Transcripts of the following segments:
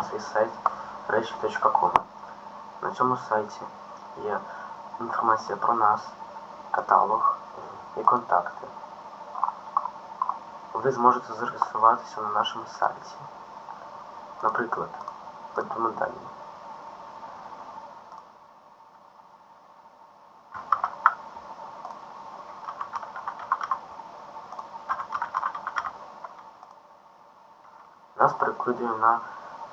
на свій сайт речі.ком. На цьому сайті є інформація про нас, каталог і контакти. Ви зможете зареєструватися на нашому сайті. Наприклад, далі. Нас перекидує на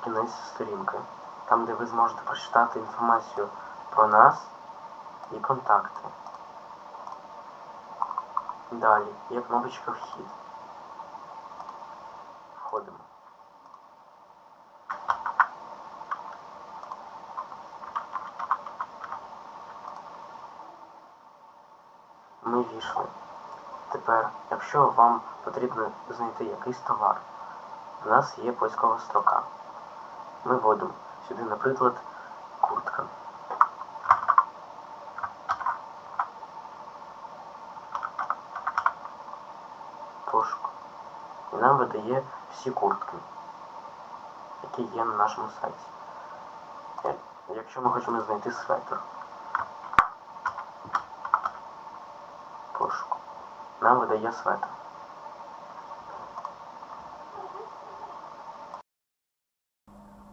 кінець сторінки, там де ви зможете прочитати інформацію про нас і контакти. Далі є кнопочка Вхід. Входимо. Ми війшли. Тепер, якщо вам потрібно знайти якийсь товар, у нас є поискова строка. Ми вводимо сюди, наприклад, куртка. Пошук. І нам видає всі куртки, які є на нашому сайті. Е, Якщо ми хочемо знайти светр. Пошук. Нам видає светр.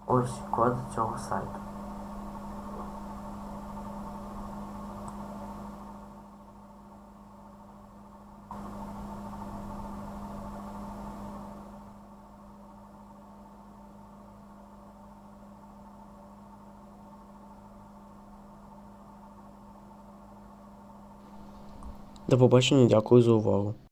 Ось код цього сайту. До побачення, дякую за увагу.